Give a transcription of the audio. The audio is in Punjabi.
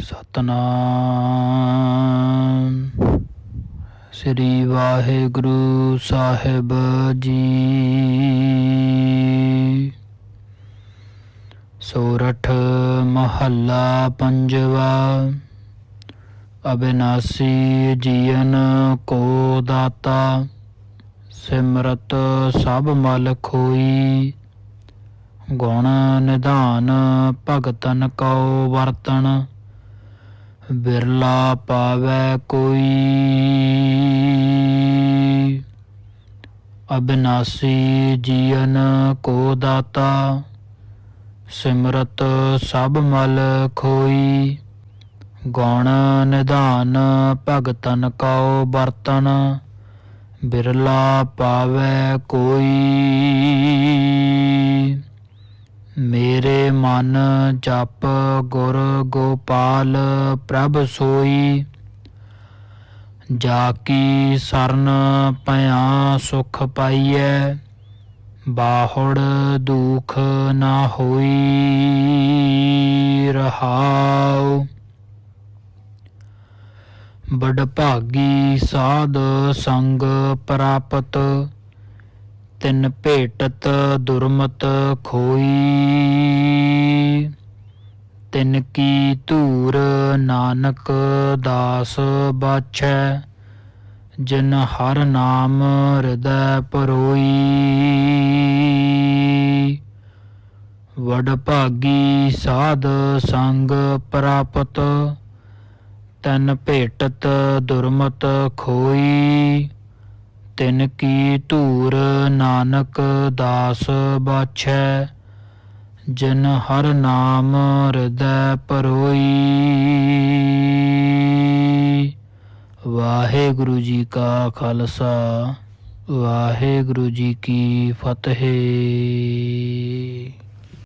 ਸਤਨਾਮ। ਸ੍ਰੀ ਵਾਹਿਗੁਰੂ ਸਾਹਿਬ ਜੀ। ਸੋਰਠ ਮਹੱਲਾ ਪੰਜਵਾ। ਅਬਿਨਾਸੀ ਜੀਵਨ ਕੋ ਦਾਤਾ। ਸਿਮਰਤ ਸਭ ਮਲ ਖੋਈ। ਗੁਣ ਨਿਧਾਨ ਭਗਤਨ ਕਉ ਵਰਤਣ ਬਿਰਲਾ ਪਾਵੈ ਕੋਈ। ਅਬਿਨਾਸੀ ਜੀਵਨ ਕੋ ਦਾਤਾ, ਸਿਮਰਤ ਸਭ ਮਲ ਖੋਈ। ਗੁਣ ਨਿਧਾਨ ਭਗਤਨ ਕਉ ਬਰਤਨ ਬਿਰਲਾ ਪਾਵੈ ਕੋਈ। ਮੇਰੇ ਮਨ ਜਪ ਗੁਰ ਗੋਪਾਲ ਪ੍ਰਭ ਸੋਈ। ਜਾ ਕੀ ਸਰਨ ਪਿਆ ਸੁਖ ਪਾਈਐ, ਬਾਹੜ ਦੁਖ ਨਾ ਹੋਈ ਰਹਾਉ। ਬੜ ਭਾਗੀ ਸਾਧ ਸੰਗ ਪ੍ਰਾਪਤ ਤਿਨ ਭੇਟਤ ਦੁਰਮਤ ਖੋਈ। ਤਿਨ ਕੀ ਧੂਰ ਨਾਨਕ ਦਾਸ ਬਾਛੈ, ਜਿਨ ਹਰ ਨਾਮ ਹਿਰਦੈ ਪਰੋਈ ਵਡ ਭਾਗੀ ਸਾਧ ਸੰਗ ਪ੍ਰਾਪਤ, ਤਨ ਭੇਟਤ ਦੁਰਮਤ ਖੋਈ। ਤਿਨ ਕੀ ਧੂਰ ਨਾਨਕ ਦਾਸ ਬਾਛੈ, ਜਿਨ ਹਰ ਨਾਮ ਹਿਰਦੈ ਪਰੋਈ ਵਾਹਿਗੁਰੂ ਜੀ ਕਾ ਖਾਲਸਾ, ਵਾਹਿਗੁਰੂ ਜੀ ਕੀ ਫਤਿਹ।